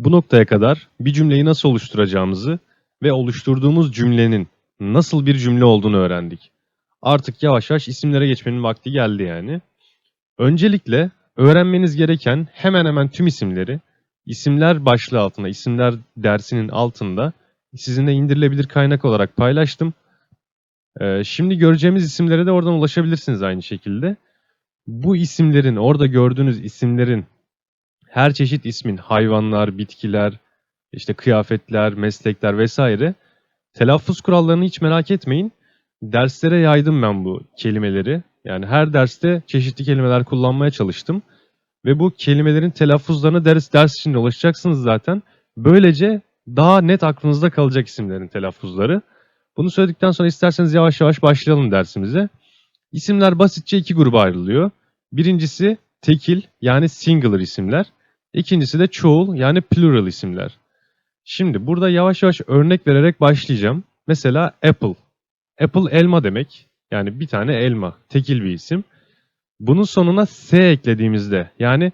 Bu noktaya kadar bir cümleyi nasıl oluşturacağımızı ve oluşturduğumuz cümlenin nasıl bir cümle olduğunu öğrendik. Artık yavaş yavaş isimlere geçmenin vakti geldi yani. Öncelikle öğrenmeniz gereken hemen hemen tüm isimleri isimler başlığı altında, isimler dersinin altında sizinle indirilebilir kaynak olarak paylaştım. Ee, şimdi göreceğimiz isimlere de oradan ulaşabilirsiniz aynı şekilde. Bu isimlerin, orada gördüğünüz isimlerin her çeşit ismin, hayvanlar, bitkiler, işte kıyafetler, meslekler vesaire telaffuz kurallarını hiç merak etmeyin. Derslere yaydım ben bu kelimeleri. Yani her derste çeşitli kelimeler kullanmaya çalıştım. Ve bu kelimelerin telaffuzlarına ders, ders içinde ulaşacaksınız zaten. Böylece daha net aklınızda kalacak isimlerin telaffuzları. Bunu söyledikten sonra isterseniz yavaş yavaş başlayalım dersimize. İsimler basitçe iki gruba ayrılıyor. Birincisi tekil yani singular isimler. İkincisi de çoğul yani plural isimler. Şimdi burada yavaş yavaş örnek vererek başlayacağım. Mesela apple. Apple elma demek. Yani bir tane elma. Tekil bir isim. Bunun sonuna s eklediğimizde yani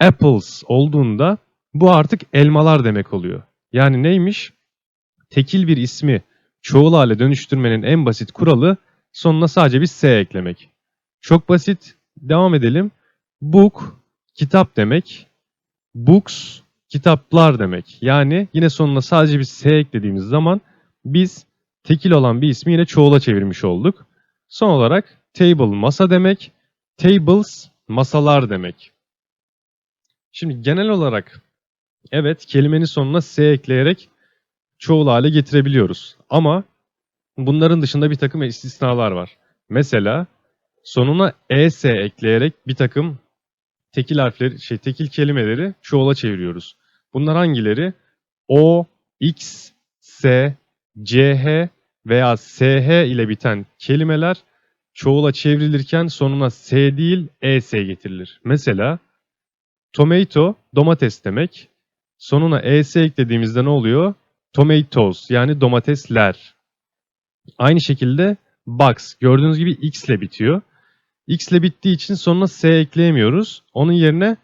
apples olduğunda bu artık elmalar demek oluyor. Yani neymiş? Tekil bir ismi çoğul hale dönüştürmenin en basit kuralı sonuna sadece bir s eklemek. Çok basit. Devam edelim. Book kitap demek. Books kitaplar demek. Yani yine sonuna sadece bir s eklediğimiz zaman biz tekil olan bir ismi yine çoğula çevirmiş olduk. Son olarak table masa demek. Tables masalar demek. Şimdi genel olarak evet kelimenin sonuna s ekleyerek çoğul hale getirebiliyoruz. Ama bunların dışında bir takım istisnalar var. Mesela sonuna es ekleyerek bir takım tekil harfleri, şey tekil kelimeleri çoğula çeviriyoruz. Bunlar hangileri? O, X, S, CH veya SH ile biten kelimeler çoğula çevrilirken sonuna S değil ES getirilir. Mesela tomato domates demek. Sonuna ES eklediğimizde ne oluyor? Tomatoes yani domatesler. Aynı şekilde box gördüğünüz gibi X ile bitiyor. X ile bittiği için sonuna S ekleyemiyoruz. Onun yerine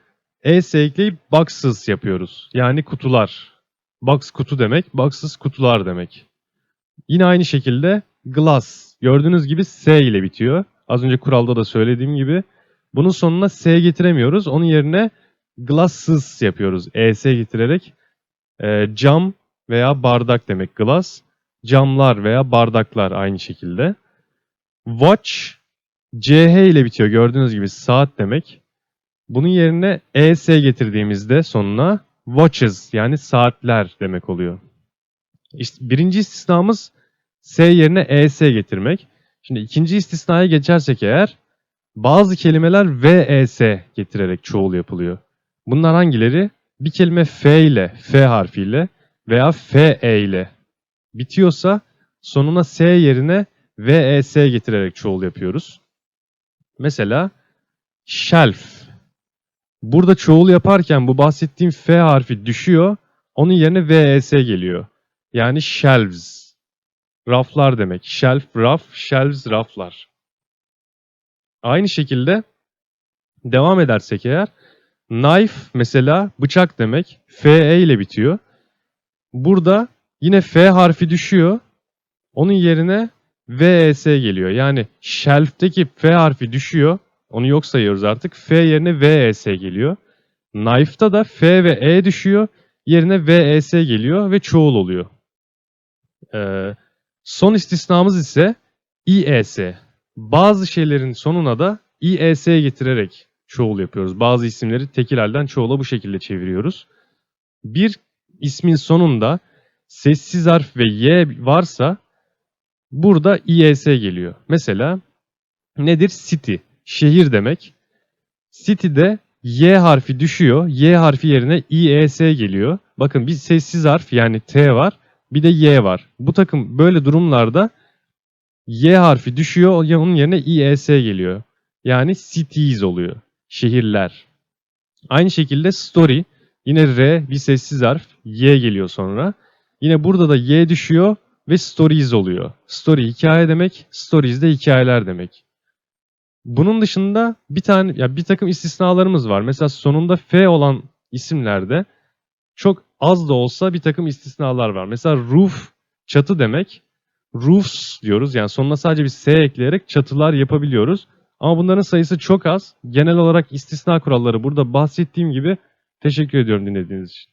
ES ekleyip boxes yapıyoruz. Yani kutular. Box kutu demek, boxes kutular demek. Yine aynı şekilde glass gördüğünüz gibi S ile bitiyor. Az önce kuralda da söylediğim gibi. Bunun sonuna S getiremiyoruz. Onun yerine glasses yapıyoruz. ES getirerek. Ee, cam veya bardak demek glass. Camlar veya bardaklar aynı şekilde. Watch CH ile bitiyor. Gördüğünüz gibi saat demek. Bunun yerine ES getirdiğimizde sonuna watches yani saatler demek oluyor. İşte birinci istisnamız S yerine ES getirmek. Şimdi ikinci istisnaya geçersek eğer bazı kelimeler VES getirerek çoğul yapılıyor. Bunlar hangileri? Bir kelime F ile, F harfiyle veya FE ile bitiyorsa sonuna S yerine VES getirerek çoğul yapıyoruz. Mesela shelf. Burada çoğul yaparken bu bahsettiğim F harfi düşüyor. Onun yerine VES geliyor. Yani shelves. Raflar demek. Shelf, raf, shelves, raflar. Aynı şekilde devam edersek eğer knife mesela bıçak demek. FE ile bitiyor. Burada yine F harfi düşüyor. Onun yerine VES geliyor. Yani shelf'teki F harfi düşüyor. Onu yok sayıyoruz artık. F yerine VES geliyor. Knife'da da F ve E düşüyor. Yerine VES geliyor ve çoğul oluyor. Ee, son istisnamız ise IES. Bazı şeylerin sonuna da IES getirerek çoğul yapıyoruz. Bazı isimleri tekil halden çoğula bu şekilde çeviriyoruz. Bir ismin sonunda sessiz harf ve Y varsa burada IES geliyor. Mesela nedir? City. Şehir demek. City'de Y harfi düşüyor. Y harfi yerine IES geliyor. Bakın bir sessiz harf yani T var. Bir de Y var. Bu takım böyle durumlarda Y harfi düşüyor. Onun yerine IES geliyor. Yani cities oluyor. Şehirler. Aynı şekilde story. Yine R bir sessiz harf. Y geliyor sonra. Yine burada da Y düşüyor ve stories oluyor. Story hikaye demek. Stories de hikayeler demek. Bunun dışında bir tane ya bir takım istisnalarımız var. Mesela sonunda F olan isimlerde çok az da olsa bir takım istisnalar var. Mesela roof çatı demek. Roofs diyoruz. Yani sonuna sadece bir S ekleyerek çatılar yapabiliyoruz. Ama bunların sayısı çok az. Genel olarak istisna kuralları burada bahsettiğim gibi teşekkür ediyorum dinlediğiniz için.